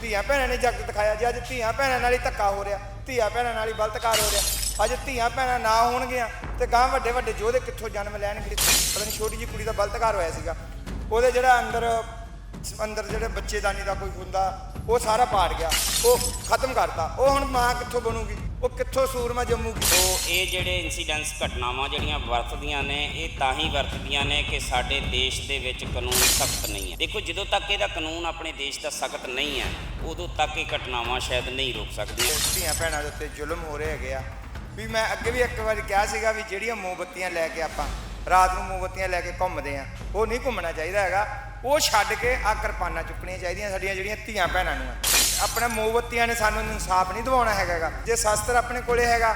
ਧੀਆਂ ਭੈਣਾਂ ਨੇ ਜਗਤ ਦਿਖਾਇਆ ਜੇ, ਅੱਜ ਧੀਆਂ ਭੈਣਾਂ ਨਾਲ ਹੀ ਧੱਕਾ ਹੋ ਰਿਹਾ। ਧੀਆਂ ਭੈਣਾਂ ਨਾਲ ਹੀ ਬਲਤਕਾਰ ਹੋ ਰਿਹਾ। ਅੱਜ ਧੀਆਂ ਭੈਣਾਂ ਨਾ ਹੋਣਗੀਆਂ ਤੇ ਗਾਂ ਵੱਡੇ ਵੱਡੇ ਯੋਧੇ ਕਿੱਥੋਂ ਜਨਮ ਲੈਣਗੇ? ਪਤਾ ਨਹੀਂ ਛੋਟੀ ਜਿਹੀ ਕੁੜੀ ਦਾ ਬਲਤਕਾਰ ਹੋਇਆ ਸੀਗਾ। ਉਹਦੇ ਜਿਹੜਾ ਅੰਦਰ ਅੰਦਰ ਜਿਹੜੇ ਬੱਚੇਦਾਨੀ ਦਾ ਕੋਈ ਹੁੰਦਾ ਉਹ ਸਾਰਾ ਪਾੜ ਗਿਆ। ਉਹ ਖਤਮ ਕਰਤਾ। ਉਹ ਹੁਣ ਮਾਂ ਕਿੱਥੋਂ ਬਣੂਗੀ? ਉਹ ਕਿੱਥੋਂ ਸੂਰਮਾ ਜੰਮੂਗੀ? ਤੋ ਇਹ ਜਿਹੜੇ ਇਨਸੀਡੈਂਟਸ ਘਟਨਾਵਾਂ ਜਿਹੜੀਆਂ ਵਰਤਦੀਆਂ ਨੇ ਇਹ ਤਾਂ ਹੀ ਵਰਤਦੀਆਂ ਨੇ ਕਿ ਸਾਡੇ ਦੇਸ਼ ਦੇ ਵਿੱਚ ਕਾਨੂੰਨ ਸਖਤ ਨਹੀਂ ਹੈ। ਦੇਖੋ ਜਦੋਂ ਤੱਕ ਇਹਦਾ ਕਾਨੂੰਨ ਆਪਣੇ ਦੇਸ਼ ਦਾ ਸਖਤ ਨਹੀਂ ਹੈ ਉਦੋਂ ਤੱਕ ਇਹ ਘਟਨਾਵਾਂ ਸ਼ਾਇਦ ਨਹੀਂ ਰੁਕ ਸਕਦੀਆਂ। ਧੀਆਂ ਭੈਣਾਂ ਦੇ ਉੱਤੇ ਜ਼ੁਲਮ ਹੋ ਰਹੇ ਹੈਗੇ ਵੀ ਮੈਂ ਅੱਗੇ ਵੀ ਇੱਕ ਵਾਰੀ ਕਿਹਾ ਸੀਗਾ ਵੀ ਜਿਹੜੀਆਂ ਮੋਮਬੱਤੀਆਂ ਲੈ ਕੇ ਆਪਾਂ ਰਾਤ ਨੂੰ ਮੋਮਬੱਤੀਆਂ ਲੈ ਕੇ ਘੁੰਮਦੇ ਆ ਉਹ ਨਹੀਂ ਘੁੰਮਣਾ ਚਾਹੀਦਾ ਹੈਗਾ। ਉਹ ਛੱਡ ਕੇ ਆ ਕਿਰਪਾਨਾਂ ਚੁੱਕਣੀਆਂ ਚਾਹੀਦੀਆਂ ਸਾਡੀਆਂ ਜਿਹੜੀਆਂ ਧੀਆਂ ਭੈਣਾਂ ਨੂੰ ਆਪਣੇ ਮੋਮਬੱਤੀਆਂ ਨੇ ਸਾਨੂੰ ਇਨਸਾਫ ਨਹੀਂ ਦਿਵਾਉਣਾ ਹੈਗਾ। ਜੇ ਸ਼ਾਸਤਰ ਆਪਣੇ ਕੋਲੇ ਹੈਗਾ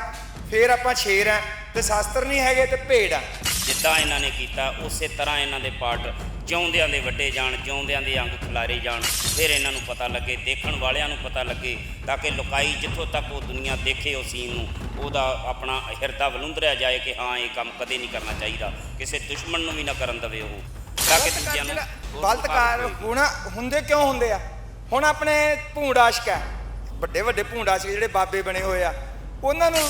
ਫੇਰ ਆਪਾਂ ਸ਼ੇਰ ਆ। ਤੇ ਸ਼ਾਸਤਰ ਨਹੀਂ ਹੈਗੇ ਤੇ ਭੇਡ ਆ। ਜਿੱਦਾਂ ਇਹਨਾਂ ਨੇ ਕੀਤਾ ਉਸੇ ਤਰ੍ਹਾਂ ਇਹਨਾਂ ਦੇ ਪਾਰਟ ਜਿਉਂਦਿਆਂ ਦੇ ਵੱਡੇ ਜਾਣ ਜਿਉਂਦਿਆਂ ਦੇ ਅੰਗ ਖਿਲਾਰੇ ਜਾਣ। ਫਿਰ ਇਹਨਾਂ ਨੂੰ ਪਤਾ ਲੱਗੇ ਦੇਖਣ ਵਾਲਿਆਂ ਨੂੰ ਪਤਾ ਲੱਗੇ ਤਾਂ ਕਿ ਲੁਕਾਈ ਜਿੱਥੋਂ ਤੱਕ ਉਹ ਦੁਨੀਆ ਦੇਖੇ ਉਸ ਸੀਨ ਨੂੰ ਉਹਦਾ ਆਪਣਾ ਹਿਰਦਾ ਵਲੁੰਦਰਿਆ ਜਾਏ ਕਿ ਹਾਂ ਇਹ ਕੰਮ ਕਦੇ ਨਹੀਂ ਕਰਨਾ ਚਾਹੀਦਾ। ਕਿਸੇ ਦੁਸ਼ਮਣ ਨੂੰ ਵੀ ਨਾ ਕਰਨ ਦੇਵੇ ਉਹ। ਤਾਂ ਕਿ ਦੂਜਿਆਂ ਨੂੰ ਬਲਤਕਾਰ ਹੁਣ ਹੁੰਦੇ ਕਿਉਂ ਹੁੰਦੇ ਆ? ਹੁਣ ਆਪਣੇ ਭੂੰਡ ਆਸ਼ਕ ਹੈ ਵੱਡੇ ਵੱਡੇ ਭੂੰਡ ਆਸ਼ਕ ਜਿਹੜੇ ਬਾਬੇ ਬਣੇ ਹੋਏ ਆ। ਉਹਨਾਂ ਨੂੰ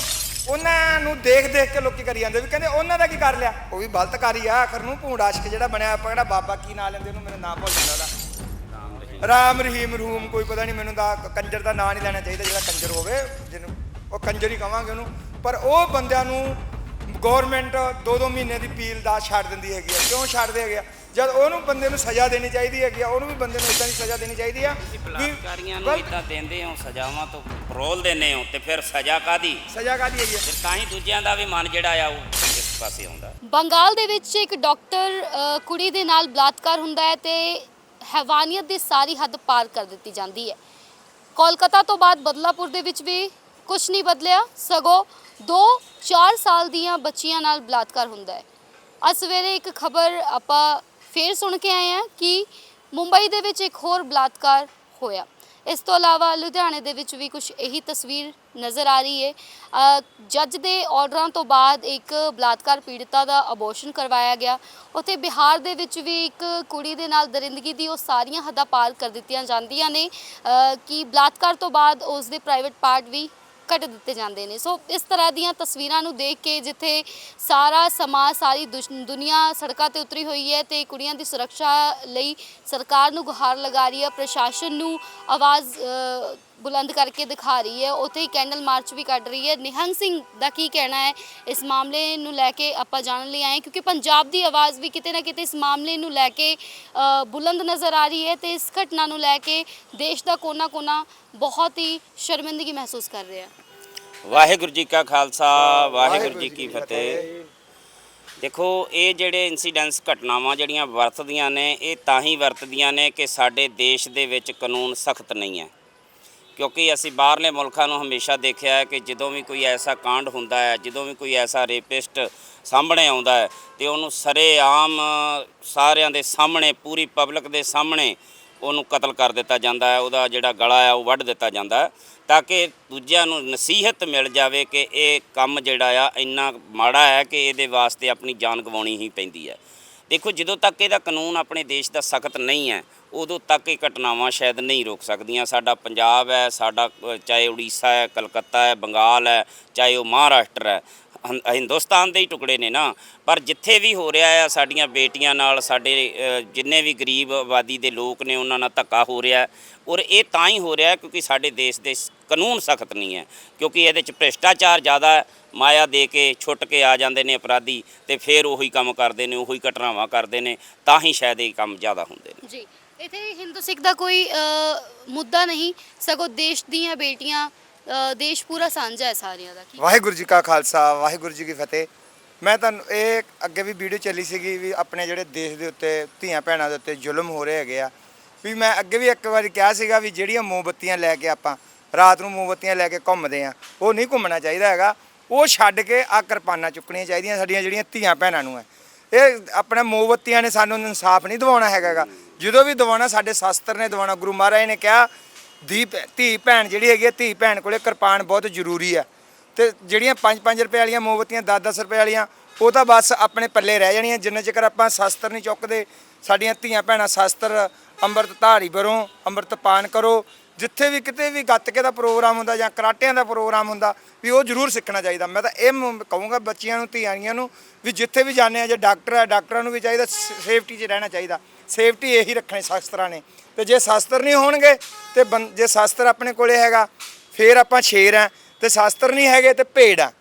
ਉਹਨਾਂ ਨੂੰ ਦੇਖ ਦੇਖ ਕੇ ਲੋਕੀ ਕਰੀ ਜਾਂਦੇ ਵੀ ਕਹਿੰਦੇ ਉਹਨਾਂ ਦਾ ਕੀ ਕਰ ਲਿਆ? ਉਹ ਵੀ ਬਲਤਕਾਰੀ ਆ, ਆਖਰ ਨੂੰ ਭੂੰਡ ਆਸ਼ਕ ਜਿਹੜਾ ਬਣਿਆ ਆਪਾਂ ਕਿਹੜਾ ਬਾਬਾ ਕੀ ਨਾਂ ਲੈਂਦੇ, ਉਹਨੂੰ ਮੈਨੂੰ ਨਾਂ ਭੁੱਲ ਜਾਂਦਾ ਉਹਦਾ। ਰਾਮ ਰਾਮ ਰਹੀਮ ਰੂਮ, ਕੋਈ ਪਤਾ ਨਹੀਂ ਮੈਨੂੰ ਦਾ ਕੰਜਰ ਦਾ ਨਾਂ ਨਹੀਂ ਲੈਣਾ ਚਾਹੀਦਾ ਜਿਹੜਾ ਕੰਜਰ ਹੋਵੇ, ਜਿਹਨੂੰ ਉਹ ਕੰਜਰ ਹੀ ਕਵਾਂਗੇ ਉਹਨੂੰ। ਪਰ ਉਹ ਬੰਦਿਆਂ ਨੂੰ ਗਵਰਨਮੈਂਟ ਦੋ ਦੋ ਮਹੀਨੇ ਦੀ ਪੀਲ ਦਾ ਛੱਡ ਦਿੰਦੀ ਹੈਗੀ ਆ। ਕਿਉਂ ਛੱਡਦੇ ਹੈਗੇ ਆ? ਜਦ ਉਹਨੂੰ ਬੰਦੇ ਨੂੰ ਸਜ਼ਾ ਦੇਣੀ ਚਾਹੀਦੀ ਹੈਗੀ ਆ ਉਹਨੂੰ ਵੀ ਬੰਦੇ ਨੂੰ ਇਦਾਂ ਦੀ ਸਜ਼ਾ ਦੇਣੀ ਚਾਹੀਦੀ ਆ ਬਲਾਤਕਾਰੀਆਂ ਨੂੰ ਇਦਾਂ ਦਿੰਦੇ ਹੋ ਸਜ਼ਾਵਾਂ ਤੋਂ ਪਰੋਲ ਦਿੰਦੇ ਹੋ ਤੇ ਫਿਰ ਸਜ਼ਾ ਕਾਦੀ ਸਜ਼ਾ ਕਾਦੀ ਹੈਗੀ ਫਿਰ ਤਾਂ ਹੀ ਦੂਜਿਆਂ ਦਾ ਵੀ ਮਨ ਜਿਹੜਾ ਆ ਉਹ ਇਸ ਪਾਸੇ ਆਉਂਦਾ। ਬੰਗਾਲ ਦੇ ਵਿੱਚ ਇੱਕ ਡਾਕਟਰ ਕੁੜੀ ਦੇ ਨਾਲ ਬਲਾਤਕਾਰ ਹੁੰਦਾ ਹੈ ਤੇ ਹੈਵਾਨੀਅਤ ਦੀ ਸਾਰੀ ਹੱਦ ਪਾਰ ਕਰ ਦਿੱਤੀ ਜਾਂਦੀ ਹੈ। ਕੋਲਕਾਤਾ ਤੋਂ ਬਾਅਦ ਬਦਲਾਪੁਰ ਦੇ ਵਿੱਚ ਵੀ ਕੁਝ ਨਹੀਂ ਬਦਲਿਆ ਸਗੋਂ 2-4 ਸਾਲ ਦੀਆਂ ਬੱਚੀਆਂ ਨਾਲ ਬਲਾਤਕਾਰ ਹੁੰਦਾ ਹੈ। ਅੱਜ ਸਵੇਰੇ ਇੱਕ ਖਬਰ ਆਪਾਂ ਫੇਰ ਸੁਣ ਕੇ ਆਏ ਹਾਂ ਕਿ ਮੁੰਬਈ ਦੇ ਵਿੱਚ ਇੱਕ ਹੋਰ ਬਲਾਤਕਾਰ ਹੋਇਆ। ਇਸ ਤੋਂ ਇਲਾਵਾ ਲੁਧਿਆਣੇ ਦੇ ਵਿੱਚ ਵੀ ਕੁਝ ਇਹੀ ਤਸਵੀਰ ਨਜ਼ਰ ਆ ਰਹੀ ਹੈ। ਜੱਜ ਦੇ ਆਰਡਰਾਂ ਤੋਂ ਬਾਅਦ ਇੱਕ ਬਲਾਤਕਾਰ ਪੀੜਤਾ ਦਾ ਅਬੋਰਸ਼ਨ ਕਰਵਾਇਆ ਗਿਆ। ਉੱਥੇ ਬਿਹਾਰ ਦੇ ਵਿੱਚ ਵੀ ਇੱਕ ਕੁੜੀ ਦੇ ਨਾਲ ਦਰਿੰਦਗੀ ਦੀ ਉਹ ਸਾਰੀਆਂ ਹੱਦਾਂ ਪਾਰ ਕਰ ਦਿੱਤੀਆਂ ਜਾਂਦੀਆਂ ਨੇ। ਕਿ ਬਲਾਤਕਾਰ ਤੋਂ ਬਾਅਦ ਉਸ ਦੇ ਪ੍ਰਾਈਵੇਟ ਪਾਰਟ ਵੀ ਕੱਟ ਦਿੱਤੇ ਜਾਂਦੇ ਨੇ। ਸੋ ਇਸ ਤਰ੍ਹਾਂ ਦੀਆਂ ਤਸਵੀਰਾਂ ਨੂੰ ਦੇਖ ਕੇ ਜਿੱਥੇ ਸਾਰਾ ਸਮਾਜ, ਸਾਰੀ ਦੁਸ਼- ਦੁਨੀਆ ਸੜਕਾਂ ਤੇ ਉਤਰੀ ਹੋਈ ਹੈ ਤੇ ਕੁੜੀਆਂ ਦੀ ਸੁਰੱਖਿਆ ਲਈ ਸਰਕਾਰ ਨੂੰ ਗੁਹਾਰ ਲਗਾ ਰਹੀ ਹੈ, ਪ੍ਰਸ਼ਾਸਨ ਨੂੰ ਆਵਾਜ਼ ਬੁਲੰਦ ਕਰਕੇ ਦਿਖਾ ਰਹੀ ਹੈ। ਉੱਥੇ ਹੀ ਕੈਂਡਲ ਮਾਰਚ ਵੀ ਕੱਢ ਰਹੀ ਹੈ। ਨਿਹੰਗ ਸਿੰਘ ਦਾ ਕੀ ਕਹਿਣਾ ਹੈ? ਇਸ ਮਾਮਲੇ ਨੂੰ ਲੈ ਕੇ ਆਪਾਂ ਜਾਣਨ ਲਈ ਆਏ ਕਿਉਂਕਿ ਪੰਜਾਬ ਦੀ ਆਵਾਜ਼ ਵੀ ਕਿਤੇ ਨਾ ਕਿਤੇ ਇਸ ਮਾਮਲੇ ਨੂੰ ਲੈ ਕੇ ਬੁਲੰਦ ਨਜ਼ਰ ਆ ਰਹੀ ਹੈ ਤੇ ਇਸ ਘਟਨਾ ਨੂੰ ਲੈ ਕੇ ਦੇਸ਼ ਦਾ ਕੋਨਾ-ਕੋਨਾ ਬਹੁਤ ਹੀ ਸ਼ਰਮਿੰਦਗੀ ਮਹਿਸੂਸ ਕਰ ਰਿਹਾ ਹੈ। ਵਾਹਿਗੁਰੂ ਜੀ ਕਾ ਖਾਲਸਾ ਵਾਹਿਗੁਰੂ ਜੀ ਕੀ ਫਤਿਹ ਦੇਖੋ ਇਹ ਜਿਹੜੇ ਇਨਸੀਡੈਂਟਸ ਘਟਨਾਵਾਂ ਜਿਹੜੀਆਂ ਵਰਤਦੀਆਂ ਨੇ ਇਹ ਤਾਂ ਹੀ ਵਰਤਦੀਆਂ ਨੇ ਕਿ ਸਾਡੇ ਦੇਸ਼ ਦੇ ਵਿੱਚ ਕਾਨੂੰਨ ਸਖਤ ਨਹੀਂ ਹੈ। ਕਿਉਂਕਿ ਅਸੀਂ ਬਾਹਰਲੇ ਮੁਲਕਾਂ ਨੂੰ ਹਮੇਸ਼ਾ ਦੇਖਿਆ ਹੈ ਕਿ ਜਦੋਂ ਵੀ ਕੋਈ ਐਸਾ ਕਾਂਡ ਹੁੰਦਾ ਹੈ ਜਦੋਂ ਵੀ ਕੋਈ ਐਸਾ ਰੇਪਿਸਟ ਸਾਹਮਣੇ ਆਉਂਦਾ ਹੈ ਤੇ ਉਹਨੂੰ ਸਰੇਆਮ ਸਾਰਿਆਂ ਦੇ ਸਾਹਮਣੇ ਪੂਰੀ ਪਬਲਿਕ ਦੇ ਸਾਹਮਣੇ ਉਹਨੂੰ ਕਤਲ ਕਰ ਦਿੱਤਾ ਜਾਂਦਾ ਹੈ, ਉਹਦਾ ਜਿਹੜਾ ਗਲਾ ਹੈ, ਉਹ ਵੱਢ ਦਿੱਤਾ ਜਾਂਦਾ ਤਾਂ ਕਿ ਦੂਜਿਆਂ ਨੂੰ ਨਸੀਹਤ ਮਿਲ ਜਾਵੇ ਕਿ ਇਹ ਕੰਮ ਜਿਹੜਾ ਆ ਇੰਨਾ ਮਾੜਾ ਹੈ ਕਿ ਇਹਦੇ ਵਾਸਤੇ ਆਪਣੀ ਜਾਨ ਗਵਾਉਣੀ ਹੀ ਪੈਂਦੀ ਹੈ। ਦੇਖੋ, ਜਦੋਂ ਤੱਕ ਇਹਦਾ ਕਾਨੂੰਨ ਆਪਣੇ ਦੇਸ਼ ਦਾ ਸਖਤ ਨਹੀਂ ਹੈ, ਉਦੋਂ ਤੱਕ ਇਹ ਘਟਨਾਵਾਂ ਸ਼ਾਇਦ ਨਹੀਂ ਰੁਕ ਸਕਦੀਆਂ। ਸਾਡਾ ਪੰਜਾਬ ਹੈ, ਸਾਡਾ, ਚਾਹੇ ਉੜੀਸਾ ਹੈ, ਕਲਕੱਤਾ ਹੈ, ਬੰਗਾਲ ਹੈ, ਚਾਹੇ ਉਹ ਮਹਾਰਾਸ਼ਟਰ ਹੈ ਹੰ- ਹਿੰਦੁਸਤਾਨ ਦੇ ਹੀ ਟੁਕੜੇ ਨੇ ਨਾ। ਪਰ ਜਿੱਥੇ ਵੀ ਹੋ ਰਿਹਾ ਆ ਸਾਡੀਆਂ ਬੇਟੀਆਂ ਨਾਲ ਸਾਡੇ ਅ, ਜਿੰਨੇ ਵੀ ਗਰੀਬ ਆਬਾਦੀ ਦੇ ਲੋਕ ਨੇ ਉਹਨਾਂ ਨਾਲ ਧੱਕਾ ਹੋ ਰਿਹਾ। ਹੈ। ਔਰ ਇਹ ਤਾਂ ਹੀ ਹੋ ਰਿਹਾ ਹੈ ਕਿਉਂਕਿ ਸਾਡੇ ਦੇਸ਼ ਦੇ ਸ- ਕਾਨੂੰਨ ਸਖਤ ਨਹੀਂ ਹੈ। ਕਿਉਂਕਿ ਇਹਦੇ ਚ ਭ੍ਰਿਸ਼ਟਾਚਾਰ ਜ਼ਿਆਦਾ ਹੈ ਮਾਇਆ ਦੇ ਕੇ ਛੁੱਟ ਕੇ ਆ ਜਾਂਦੇ ਨੇ ਅਪਰਾਧੀ ਤੇ ਫਿਰ ਉਹੀ ਕੰਮ ਕਰਦੇ ਨੇ ਉਹੀ ਘਟਨਾਵਾਂ ਕਰਦੇ ਨੇ ਤਾਂ ਹੀ ਸ਼ਾਇਦ ਇਹ ਕੰਮ ਜ਼ਿਆਦਾ ਹੁੰਦੇ ਨੇ। ਜੀ। ਇੱਥੇ ਹਿੰਦੂ ਸਿੱਖ ਦਾ ਕੋਈ ਅ, ਮੁੱਦਾ ਨਹੀਂ। ਸਗੋਂ ਦੇਸ਼ ਦੀਆਂ ਬੇਟੀਆਂ ਅ, ਦੇਸ਼ ਪੂਰਾ ਸਾਂਝਾ ਹੈ ਸਾਰਿਆਂ ਦਾ ਕੀ ਵਾਹਿਗੁਰੂ ਜੀ ਕਾ ਖਾਲਸਾ ਵਾਹਿਗੁਰੂ ਜੀ ਕੀ ਫਤਿਹ। ਮੈਂ ਤੁਹਾਨੂੰ ਇਹ ਅੱਗੇ ਵੀ ਵੀਡੀਓ ਚੱਲੀ ਸੀਗੀ ਵੀ ਆਪਣੇ ਜਿਹੜੇ ਦੇਸ਼ ਦੇ ਉੱਤੇ ਧੀਆਂ ਭੈਣਾਂ ਦੇ ਉੱਤੇ ਜ਼ੁਲਮ ਹੋ ਰਹੇ ਹੈਗੇ ਆ। ਵੀ ਮੈਂ ਅੱਗੇ ਵੀ ਇੱਕ ਵਾਰੀ ਕਿਹਾ ਸੀਗਾ ਵੀ ਜਿਹੜੀਆਂ ਮੋਮਬੱਤੀਆਂ ਲੈ ਕੇ ਆਪਾਂ ਰਾਤ ਨੂੰ ਮੋਮਬੱਤੀਆਂ ਲੈ ਕੇ ਘੁੰਮਦੇ ਆ ਉਹ ਨਹੀਂ ਘੁੰਮਣਾ ਚਾਹੀਦਾ ਹੈਗਾ। ਉਹ ਛੱਡ ਕੇ ਆ ਕਿਰਪਾਨਾਂ ਚੁੱਕਣੀਆਂ ਚਾਹੀਦੀਆਂ ਸਾਡੀਆਂ ਜਿਹੜੀਆਂ ਧੀਆਂ ਭੈਣਾਂ ਨੂੰ ਹੈ। ਇਹ ਆਪਣੇ ਮੋਮਬੱਤੀਆਂ ਨੇ ਸਾਨੂੰ ਇਨਸਾਫ ਨਹੀਂ ਦਿਵਾਉਣਾ ਹੈਗਾ ਗਾ। ਜਦੋਂ ਵੀ ਦਿਵਾਉਣਾ ਸਾਡੇ ਸ਼ਾਸਤਰ ਨੇ ਦਿਵਾਉਣਾ ਗੁਰੂ ਮਹਾਰਾਜ ਨੇ ਕਿਹਾ ਧੀ ਭੈ- ਧੀ ਭੈਣ ਜਿਹੜੀ ਹੈਗੀ ਹੈ ਧੀ ਭੈਣ ਕੋਲੇ ਕਿਰਪਾਨ ਬਹੁਤ ਜ਼ਰੂਰੀ ਹੈ ਤੇ ਜਿਹੜੀਆਂ 5-5 ਰੁਪਏ ਵਾਲੀਆਂ ਮੋਮਬੱਤੀਆਂ 10-10 ਰੁਪਏ ਵਾਲੀਆਂ, ਉਹ ਤਾਂ ਬਸ ਆਪਣੇ ਪੱਲੇ ਰਹਿ ਜਾਣੀਆਂ। ਜਿੰਨੇ ਚਿਰ ਆਪਾਂ ਸ਼ਾਸਤਰ ਨਹੀਂ ਚੁੱਕਦੇ, ਸਾਡੀਆਂ ਧੀਆਂ ਭੈਣਾਂ ਸ਼ਾਸਤਰ ਅੰਮ੍ਰਿਤ ਧਾਰੀ ਬਰੋ ਅੰਮ੍ਰਿਤ ਪਾਨ ਕਰੋ। ਜਿੱਥੇ ਵੀ ਕਿਤੇ ਵੀ ਗੱਤਕੇ ਦਾ ਪ੍ਰੋਗਰਾਮ ਹੁੰਦਾ ਜਾਂ ਕਰਾਟਿਆਂ ਦਾ ਪ੍ਰੋਗਰਾਮ ਹੁੰਦਾ, ਵੀ ਉਹ ਜ਼ਰੂਰ ਸਿੱਖਣਾ ਚਾਹੀਦਾ। ਮੈਂ ਤਾਂ ਇਹ ਮ- ਕਹੂੰਗਾ ਬੱਚਿਆਂ ਨੂੰ ਧੀਆਂੀਆਂ ਨੂੰ, ਵੀ ਜਿੱਥੇ ਵੀ ਜਾਂਦੇ ਆ, ਜੇ ਡਾਕਟਰ ਹੈ ਡਾਕਟਰਾਂ ਨੂੰ ਵੀ ਚਾਹੀਦਾ ਸੇਫਟੀ 'ਚ ਰਹਿਣਾ ਚਾਹੀਦਾ। ਸੇਫਟੀ ਇਹੀ ਰੱਖਣੀ ਸ਼ਸਤਰਾਂ ਨੇ। ਤੇ ਜੇ ਸ਼ਸਤਰ ਨਹੀਂ ਹੋਣਗੇ, ਤੇ ਬੰ- ਜੇ ਸ਼ਸਤਰ ਆਪਣੇ ਕੋਲੇ ਹੈਗਾ, ਫੇਰ ਆਪਾਂ ਸ਼ੇਰ ਆ। ਤੇ ਸ਼ਸਤਰ ਨਹੀਂ ਹੈਗੇ, ਤੇ ਭੇਡ ਆ।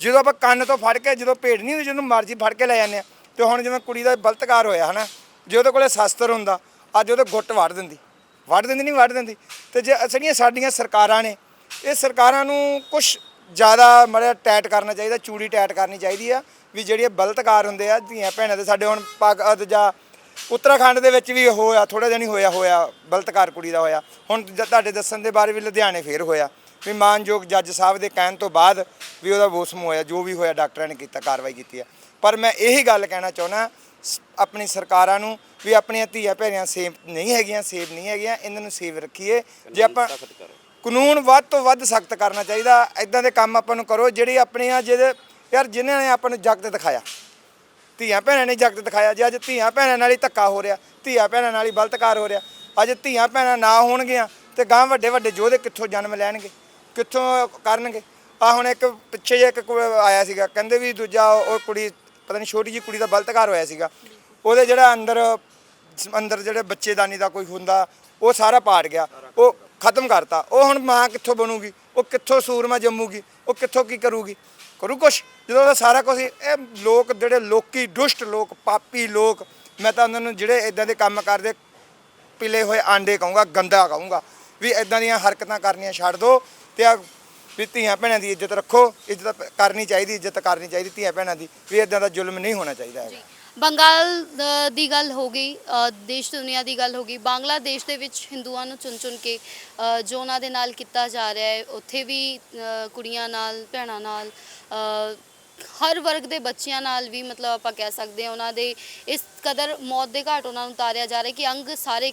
ਜਦੋਂ ਆਪਾਂ ਕੰਨ ਤੋਂ ਫੜ ਕੇ, ਜਦੋਂ ਭੇਡ ਨਹੀਂ ਹੁੰਦੀ, ਜਦੋਂ ਮਰਜ਼ੀ ਫੜ ਕੇ ਲੈ ਜਾਂਦੇ ਆ। ਤੇ ਹੁਣ ਜਿਵੇਂ ਕੁੜੀ ਦਾ ਬਲਤਕਾਰ ਹੋਇਆ, ਹਨਾ? ਜੇ ਉਹਦੇ ਕੋਲੇ ਸ਼ਸਤਰ ਹੁੰਦਾ, ਅੱਜ ਉਹਦੇ ਗੁੱਟ ਵੜ ਦਿੰਦੀ। ਵੜ ਦਿੰਦੀ ਨਹੀਂ ਵੜ ਦਿੰਦੀ। ਤੇ ਜੇ ਜਿਹੜੀਆਂ ਸਾਡੀਆਂ ਸਰਕਾਰਾਂ ਨੇ, ਇਹ ਸਰਕਾਰਾਂ ਨੂੰ ਕੁਝ ਜ਼ਿਆਦਾ ਮੜਿਆ ਟੈਟ ਕਰਨਾ ਚਾਹੀਦਾ, ਚੂੜੀ ਟੈਟ ਕਰਨੀ ਚਾਹੀਦੀ ਆ, ਵੀ ਜਿਹੜੇ ਬਲਤਕਾਰ ਹੁੰਦੇ ਆ, ਧੀਆਂ ਭੈਣਾਂ ਦੇ, ਸਾਡੇ ਹੁਣ ਪੱਗ, ਅਹ ਦੂਜਾ ਉੱਤਰਾਖੰਡ ਦੇ ਵਿੱਚ ਵੀ ਹੋਇਆ ਥੋੜਾ ਜਿਹਾ ਨਹੀਂ ਹੋਇਆ ਹੋਇਆ ਬਲਤਕਾਰ ਕੁੜੀ ਦਾ ਹੋਇਆ। ਹੁਣ ਜ- ਤੁਹਾਡੇ ਦੱਸਣ ਦੇ ਬਾਰੇ ਵੀ ਲੁਧਿਆਣੇ ਫੇਰ ਹੋਇਆ। ਵੀ ਮਾਨਯੋਗ ਜੱਜ ਸਾਹਿਬ ਦੇ ਕਹਿਣ ਤੋਂ ਬਾਅਦ ਵੀ ਉਹਦਾ ਮੌਸਮ ਹੋਇਆ ਜੋ ਵੀ ਹੋਇਆ ਡਾਕਟਰਾਂ ਨੇ ਕੀਤਾ ਕਾਰਵਾਈ ਕੀਤੀ ਆ ਪਰ ਮੈਂ ਇਹੀ ਗੱਲ ਕਹਿਣਾ ਚਾਹੁੰਦਾ ਸ- ਆਪਣੀ ਸਰਕਾਰਾਂ ਨੂੰ ਵੀ ਆਪਣੀਆਂ ਧੀਆਂ ਭੈਣਾਂ ਸੇਫ ਨਹੀਂ ਹੈਗੀਆਂ ਸੇਫ ਨਹੀਂ ਹੈਗੀਆਂ ਇਹਨਾਂ ਨੂੰ ਸੇਫ ਰੱਖੀਏ। ਜੇ ਆਪਾਂ ਕਾਨੂੰਨ ਵੱਧ ਤੋਂ ਵੱਧ ਸਖਤ ਕਰਨਾ ਚਾਹੀਦਾ ਐਦਾਂ ਦੇ ਕੰਮ ਆਪਾਂ ਨੂੰ ਕਰੋ ਜਿਹੜੀ ਆਪਣੀਆਂ ਜਿਹਦੇ ਯਾਰ ਜਿਨ੍ਹਾਂ ਨੇ ਆਪਾਂ ਨੂੰ ਜਗਤ ਦਿਖਾਇਆ। ਧੀਆਂ ਭੈਣਾਂ ਨੇ ਜਗਤ ਦਿਖਾਇਆ ਜੇ ਅੱਜ ਧੀਆਂ ਭੈਣਾਂ ਨਾਲ ਹੀ ਧੱਕਾ ਹੋ ਰਿਹਾ, ਧੀਆਂ ਭੈਣਾਂ ਨਾਲ ਹੀ ਬਲਤਕਾਰ ਹੋ ਰਿਹਾ, ਅੱਜ ਧੀਆਂ ਭੈਣਾਂ ਨਾ ਹੋਣਗੀਆਂ ਤੇ ਗਾਂ ਵੱਡੇ ਵੱਡੇ ਯੋਧੇ ਕਿੱਥੋਂ ਜਨਮ ਲੈਣਗੇ, ਕਿੱਥੋਂ ਕਰਨਗੇ? ਆ ਹੁਣ ਇੱਕ ਪਿੱਛੇ ਜੇ ਇੱਕ ਕੋ- ਆਇਆ ਸੀਗਾ, ਕਹਿੰਦੇ ਵੀ ਦੂਜਾ ਉਹ ਕੁੜੀ, ਪਤਾ ਨਹੀਂ ਛੋਟੀ ਜੀ ਕੁੜੀ ਦਾ ਬਲਤਕਾਰ ਹੋਇਆ ਸੀਗਾ, ਉਹਦੇ ਜਿਹੜਾ ਅੰਦਰ ਅੰਦਰ ਜਿਹੜੇ ਬੱਚੇਦਾਨੀ ਦਾ ਕੋਈ ਹੁੰਦਾ, ਉਹ ਸਾਰਾ ਪਾੜ ਗਿਆ, ਉਹ ਖਤਮ ਕਰਤਾ, ਉਹ ਹੁਣ ਮਾਂ ਕਿੱਥੋਂ ਬਣੂਗੀ? ਉਹ ਕਿੱਥੋਂ ਸੂਰਮਾ ਜੰਮੂਗੀ? ਉਹ ਕਿੱਥੋਂ ਕੀ ਕਰੂਗੀ? ਕਰੂ ਕੁਛ? ਜਦੋਂ ਉਹਦਾ ਸਾਰਾ ਕੁਝ ਇਹ ਲੋਕ ਜਿਹੜੇ ਲੋਕੀ, ਦੁਸ਼ਟ ਲੋਕ, ਪਾਪੀ ਲੋਕ, ਮੈਂ ਤਾਂ ਉਹਨਾਂ ਨੂੰ ਜਿਹੜੇ ਇਦਾਂ ਦੇ ਕੰਮ ਕਰਦੇ, ਪਿਲੇ ਹੋਏ ਆਂਡੇ ਕਹੂੰਗਾ, ਗੰਦਾ ਕਹੂੰਗਾ, ਵੀ ਇਦਾਂ ਦੀਆਂ ਹਰਕਤਾਂ ਕਰਨੀਆਂ ਛੱਡ ਦਿਓ ਤੇ ਆ ਵੀ ਧੀਆਂ ਭੈਣਾਂ ਦੀ ਇੱਜ਼ਤ ਰੱਖੋ, ਇੱਜ਼ਤ ਕਰਨੀ ਚਾਹੀਦੀ, ਇੱਜ਼ਤ ਕਰਨੀ ਚਾਹੀਦੀ ਧੀਆਂ ਭੈਣਾਂ ਦੀ, ਵੀ ਇਦਾਂ ਦਾ ਜ਼ੁਲਮ ਨਹੀਂ ਹੋਣਾ ਚਾਹੀਦਾ ਹੈਗਾ। ਬੰਗਾਲ ਅ, ਦੀ ਗੱਲ ਹੋ ਗਈ ਅ, ਦੇਸ਼ ਦੁਨੀਆ ਦੀ ਗੱਲ ਹੋ ਗਈ। ਬੰਗਲਾਦੇਸ਼ ਦੇ ਵਿੱਚ ਹਿੰਦੂਆਂ ਨੂੰ ਚੁਣ ਚੁਣ ਕੇ ਅ, ਜੋ ਉਹਨਾਂ ਦੇ ਨਾਲ ਕੀਤਾ ਜਾ ਰਿਹਾ ਹੈ ਉੱਥੇ ਵੀ ਅ, ਕੁੜੀਆਂ ਨਾਲ ਭੈਣਾਂ ਨਾਲ ਅ, ਹਰ ਵਰਗ ਦੇ ਬੱਚਿਆਂ ਨਾਲ ਵੀ ਮਤਲਬ ਆਪਾਂ ਕਹਿ ਸਕਦੇ ਹਾਂ ਉਹਨਾਂ ਦੇ ਇਸ ਕਦਰ ਮੌਤ ਦੇ ਘਾਟ ਉਹਨਾਂ ਨੂੰ ਉਤਾਰਿਆ ਜਾ ਰਿਹਾ ਕਿ ਅੰਗ ਸਾਰੇ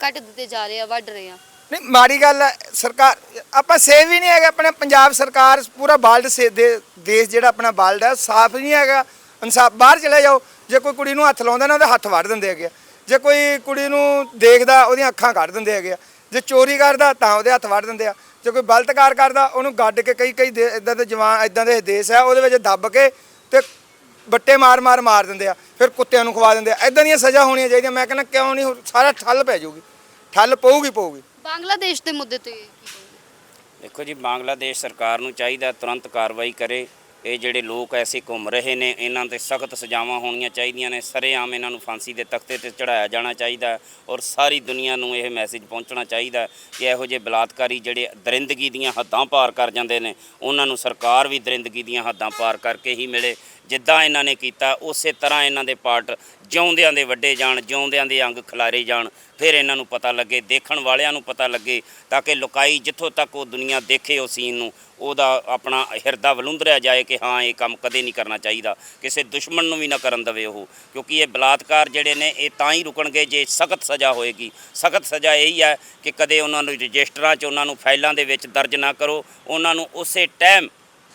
ਕੱਟ ਦਿੱਤੇ ਜਾ ਰਹੇ ਆ ਵੱਢ ਰਹੇ ਆ। ਨਹੀਂ ਮਾੜੀ ਗੱਲ ਹੈ ਸਰਕਾਰ ਆਪਾਂ ਸੇਵ ਵੀ ਨਹੀਂ ਹੈਗਾ ਆਪਣੇ ਪੰਜਾਬ ਸਰਕਾਰ ਪੂਰਾ ਬਾਲਡ ਸੇ ਦੇ- ਦੇਸ਼ ਜਿਹੜਾ ਆਪਣਾ ਬਾਲਡ ਹੈ ਸਾਫ਼ ਨਹੀਂ ਹੈਗਾ। ਇਨਸਾਫ ਬਾਹਰ ਚਲੇ ਜਾਓ। ਜੇ ਕੋਈ ਕੁੜੀ ਨੂੰ ਹੱਥ ਲਾਉਂਦਾ ਨਾ ਉਹਦੇ ਹੱਥ ਵੜ ਦਿੰਦੇ ਹੈਗੇ ਆ। ਜੇ ਕੋਈ ਕੁੜੀ ਨੂੰ ਦੇਖਦਾ ਉਹਦੀਆਂ ਅੱਖਾਂ ਕੱਢ ਦਿੰਦੇ ਹੈਗੇ ਆ। ਜੇ ਚੋਰੀ ਕਰਦਾ ਤਾਂ ਉਹਦੇ ਹੱਥ ਵੜ ਦਿੰਦੇ ਆ। ਜੇ ਕੋਈ ਬਲਤਕਾਰ ਕਰਦਾ ਉਹਨੂੰ ਗੱਡ ਕੇ ਕਈ ਕਈ ਇਦਾਂ ਦੇ ਜਵਾਨ ਇਦਾਂ ਦੇ ਦੇਸ਼ ਆ ਉਹਦੇ ਵਿੱਚ ਦੱਬ ਕੇ ਤੇ ਬੱਟੇ ਮਾਰ ਮਾਰ ਮਾਰ ਦਿੰਦੇ ਆ। ਫਿਰ ਕੁੱਤਿਆਂ ਨੂੰ ਖਵਾ ਦਿੰਦੇ ਆ। ਇਦਾਂ ਦੀਆਂ ਸਜ਼ਾ ਹੋਣੀਆਂ ਚਾਹੀਦੀਆਂ। ਮੈਂ ਕਹਿੰਦਾ ਕਿਉਂ ਨਹੀਂ ਸਾਰਾ ਠੱਲ ਪੈ ਜਾਊਗੀ। ਠੱਲ ਪਊਗੀ ਪਊਗੀ। ਬੰਗਲਾਦੇਸ਼ ਦੇ ਮੁੱਦੇ ਤੇ ਦੇਖੋ ਜੀ ਬੰਗਲਾਦੇਸ਼ ਸਰਕਾਰ ਨੂੰ ਚਾਹੀਦਾ ਤੁਰੰਤ ਕਾਰਵਾਈ ਕਰੇ। ਇਹ ਜਿਹੜੇ ਲੋਕ ਐਸੇ ਘੁੰਮ ਰਹੇ ਨੇ, ਇਹਨਾਂ ਤੇ ਸਖਤ ਸਜ਼ਾਵਾਂ ਹੋਣੀਆਂ ਚਾਹੀਦੀਆਂ ਨੇ, ਸਰੇਆਮ ਇਹਨਾਂ ਨੂੰ ਫਾਂਸੀ ਦੇ ਤਖਤੇ ਤੇ ਚੜਾਇਆ ਜਾਣਾ ਚਾਹੀਦਾ ਔਰ ਸਾਰੀ ਦੁਨੀਆ ਨੂੰ ਇਹ ਮੈਸੇਜ ਪਹੁੰਚਣਾ ਚਾਹੀਦਾ ਕਿ ਇਹੋ ਜਿਹੇ ਬਲਾਤਕਾਰੀ ਜਿਹੜੇ ਦਰਿੰਦਗੀ ਦੀਆਂ ਹੱਦਾਂ ਪਾਰ ਕਰ ਜਾਂਦੇ ਨੇ, ਉਹਨਾਂ ਨੂੰ ਸਰਕਾਰ ਵੀ ਦਰਿੰਦਗੀ ਦੀਆਂ ਹੱਦਾਂ ਪਾਰ ਕਰਕੇ ਹੀ ਮਿਲੇ। ਜਿੱਦਾਂ ਇਹਨਾਂ ਨੇ ਕੀਤਾ, ਉਸੇ ਤਰ੍ਹਾਂ ਇਹਨਾਂ ਦੇ ਪਾਰਟ ਜਿਉਂਦਿਆਂ ਦੇ ਵੱਡੇ ਜਾਣ, ਜਿਉਂਦਿਆਂ ਦੇ ਅੰਗ ਖਿਲਾਰੇ ਜਾਣ। ਫਿਰ ਇਹਨਾਂ ਨੂੰ ਪਤਾ ਲੱਗੇ, ਦੇਖਣ ਵਾਲਿਆਂ ਨੂੰ ਪਤਾ ਲੱਗੇ ਤਾਂ ਕਿ ਲੁਕਾਈ ਜਿੱਥੋਂ ਤੱਕ ਉਹ ਦੁਨੀਆ ਦੇਖੇ ਉਹ ਸੀਨ ਨੂੰ, ਉਹਦਾ ਆਪਣਾ ਹਿਰਦਾ ਵਲੁੰਦਰਿਆ ਜਾਏ ਕਿ ਹਾਂ, ਇਹ ਕੰਮ ਕਦੇ ਨਹੀਂ ਕਰਨਾ ਚਾਹੀਦਾ। ਕਿਸੇ ਦੁਸ਼ਮਣ ਨੂੰ ਵੀ ਨਾ ਕਰਨ ਦਵੇ ਉਹ, ਕਿਉਂਕਿ ਇਹ ਬਲਾਤਕਾਰ ਜਿਹੜੇ ਨੇ, ਇਹ ਤਾਂ ਹੀ ਰੁਕਣਗੇ ਜੇ ਸਖਤ ਸਜ਼ਾ ਹੋਏਗੀ। ਸਖਤ ਸਜ਼ਾ ਇਹੀ ਹੈ ਕਿ ਕਦੇ ਉਹਨਾਂ ਨੂੰ ਰਜਿਸਟਰਾਂ 'ਚ ਉਹਨਾਂ ਨੂੰ ਫਾਈਲਾਂ ਦੇ ਵਿੱਚ ਦਰਜ ਨਾ ਕਰੋ। ਉਹਨਾਂ ਨੂੰ ਉਸੇ ਟਾਈਮ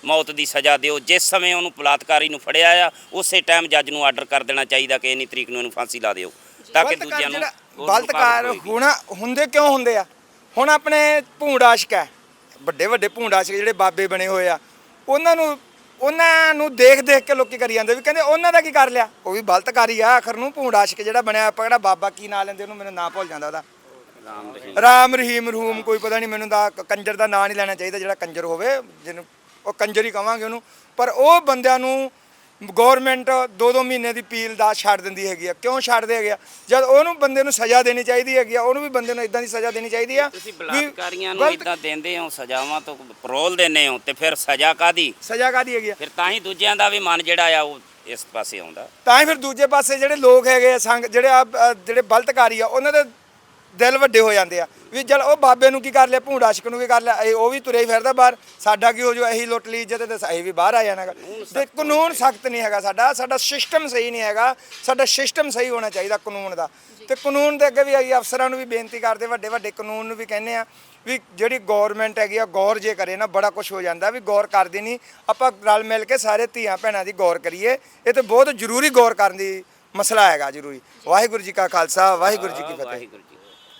ਮੌਤ ਦੀ ਸਜ਼ਾ ਦਿਓ। ਜਿਸ ਸਮੇਂ ਉਹਨੂੰ ਬਲਾਤਕਾਰੀ ਨੂੰ ਫੜਿਆ ਆ ਉਸੇ ਟਾਈਮ ਜੱਜ ਨੂੰ ਆਰਡਰ ਕਰ ਦੇਣਾ ਚਾਹੀਦਾ ਕਿ ਇੰਨੀ ਤਰੀਕ ਨੂੰ ਇਹਨੂੰ ਫਾਂਸੀ ਲਾ ਦਿਓ। ਤਾਂ ਕਿ ਦੂਜਿਆਂ ਨੂੰ ਬਲਤਕਾਰ। ਹੋਣਾ ਹੁੰਦੇ ਕਿਉਂ ਹੁੰਦੇ ਆ? ਹੁਣ ਆਪਣੇ ਭੂੰਡ ਆਸ਼ਕ ਹੈ। ਵੱਡੇ ਵੱਡੇ ਭੂੰਡ ਆਸ਼ਕ ਜਿਹੜੇ ਬਾਬੇ ਬਣੇ ਹੋਏ ਆ। ਉਹਨਾਂ ਨੂੰ ਉਹਨਾਂ ਨੂੰ ਦੇਖ ਦੇਖ ਕੇ ਲੋਕੀ ਕਰੀ ਜਾਂਦੇ ਵੀ ਕਹਿੰਦੇ ਉਹਨਾਂ ਦਾ ਕੀ ਕਰ ਲਿਆ? ਉਹ ਵੀ ਬਲਤਕਾਰੀ ਆ ਆਖਰ ਨੂੰ ਭੂੰਡ ਆਸ਼ਕ ਜਿਹੜਾ ਬਣਿਆ ਆਪਾਂ ਕਿਹੜਾ ਬਾਬਾ ਕੀ ਨਾਂ ਲੈਂਦੇ ਉਹਨੂੰ ਮੈਨੂੰ ਨਾਂ ਭੁੱਲ ਜਾਂਦਾ ਉਹਦਾ। ਰਾਮ ਰਹੀਮ। ਰਾਮ ਰਹੀਮ ਰੂਮ ਕੋਈ ਪਤਾ ਨਹੀਂ ਮੈਨੂੰ ਦਾ ਕੰਜਰ ਦਾ ਨਾਂ ਨਹੀਂ ਲੈਣਾ ਚਾਹੀਦਾ ਜਿਹੜਾ ਕੰਜਰ ਹੋਵੇ ਜਿਹਨੂੰ ਉਹ ਕੰਜਰ ਕਵਾਂਗੇ ਉਹਨੂੰ ਪਰ ਉਹ ਬੰਦਿਆਂ ਨੂੰ ਗਵਰਨਮੈਂਟ ਦੋ ਦੋ ਮਹੀਨੇ ਦੀ ਪੀਲ ਦਾ ਛੱਡ ਦਿੰਦੀ ਹੈਗੀ ਆ। ਕਿਉਂ ਛੱਡਦੇ ਹੈਗੇ ਆ? ਜਦ ਉਹਨੂੰ ਬੰਦੇ ਨੂੰ ਸਜ਼ਾ ਦੇਣੀ ਚਾਹੀਦੀ ਹੈਗੀ ਆ ਉਹਨੂੰ ਵੀ ਬੰਦੇ ਨੂੰ ਇਦਾਂ ਦੀ ਸਜ਼ਾ ਦੇਣੀ ਚਾਹੀਦੀ ਆ ਤੁਸੀਂ ਬਲਾਤਕਾਰੀਆਂ ਨੂੰ ਇਦਾਂ ਦਿੰਦੇ ਹੋ ਸਜ਼ਾਵਾਂ ਤੋਂ ਪਰੋਲ ਦਿੰਦੇ ਹੋ ਤੇ ਫਿਰ ਸਜ਼ਾ ਕਾਦੀ ਸਜ਼ਾ ਕਾਦੀ ਹੈਗੀ ਆ? ਫਿਰ ਤਾਂ ਹੀ ਦੂਜਿਆਂ ਦਾ ਵੀ ਮਨ ਜਿਹੜਾ ਆ ਉਹ ਇਸ ਪਾਸੇ ਆਉਂਦਾ। ਤਾਂ ਹੀ ਫਿਰ ਦੂਜੇ ਪਾਸੇ ਜਿਹੜੇ ਲੋਕ ਹੈਗੇ ਆ ਸੰਗ ਜਿਹੜੇ ਆ ਜਿਹੜੇ ਬਲਤਕਾਰੀ ਆ ਉਹਨਾਂ ਦੇ ਦਿਲ ਵੱਡੇ ਹੋ ਜਾਂਦੇ ਆ। ਵੀ ਚਲ ਉਹ ਬਾਬੇ ਨੂੰ ਕੀ ਕਰ ਲਿਆ ਭੂੰਡ ਆਸ਼ਕ ਨੂੰ ਕੀ ਕਰ ਲਿਆ ਇਹ ਉਹ ਵੀ ਤੁਰੇ ਹੀ ਫਿਰਦਾ ਬਾਹਰ ਸਾਡਾ ਕੀ ਹੋ ਜੋ ਅਸੀਂ ਲੁੱਟ ਲਈ ਇੱਜ਼ਤ ਤੇ ਅਸੀਂ ਵੀ ਬਾਹਰ ਆ ਜਾਣਾਗਾ ਤੇ ਕਾਨੂੰਨ ਸਖਤ ਨਹੀਂ ਹੈਗਾ ਸਾਡਾ ਸਾਡਾ ਸਿਸਟਮ ਸਹੀ ਨਹੀਂ ਹੈਗਾ ਸਾਡਾ ਸਿਸਟਮ ਸਹੀ ਹੋਣਾ ਚਾਹੀਦਾ ਕਾਨੂੰਨ ਦਾ। ਤੇ ਕਾਨੂੰਨ ਦੇ ਅੱਗੇ ਵੀ ਅਸੀਂ ਅਫਸਰਾਂ ਨੂੰ ਵੀ ਬੇਨਤੀ ਕਰਦੇ ਵੱਡੇ ਵੱਡੇ ਕਾਨੂੰਨ ਨੂੰ ਵੀ ਕਹਿੰਦੇ ਆ ਵੀ ਜਿਹੜੀ ਗਵਰਨਮੈਂਟ ਹੈਗੀ ਆ ਗੌਰ ਜੇ ਕਰੇ ਨਾ ਬੜਾ ਕੁਝ ਹੋ ਜਾਂਦਾ ਵੀ ਗੌਰ ਕਰਦੀ ਨਹੀਂ ਆਪਾਂ ਰਲ ਮਿਲ ਕੇ ਸਾਰੇ ਧੀਆਂ ਭੈਣਾਂ ਦੀ ਗੌਰ ਕਰੀਏ ਇਹ ਤੇ ਬਹੁਤ ਜ਼ਰੂਰੀ ਗੌਰ ਕਰਨ ਦੀ ਮਸਲਾ ਹੈਗਾ ਜ਼ਰੂਰੀ। ਵਾਹਿਗੁਰੂ ਜੀ ਕਾ ਖਾਲਸਾ ਵਾਹਿਗੁਰੂ ਜੀ ਕੀ ਫਤਿਹ। ਵਾਹਿਗੁਰੂ ਜੀ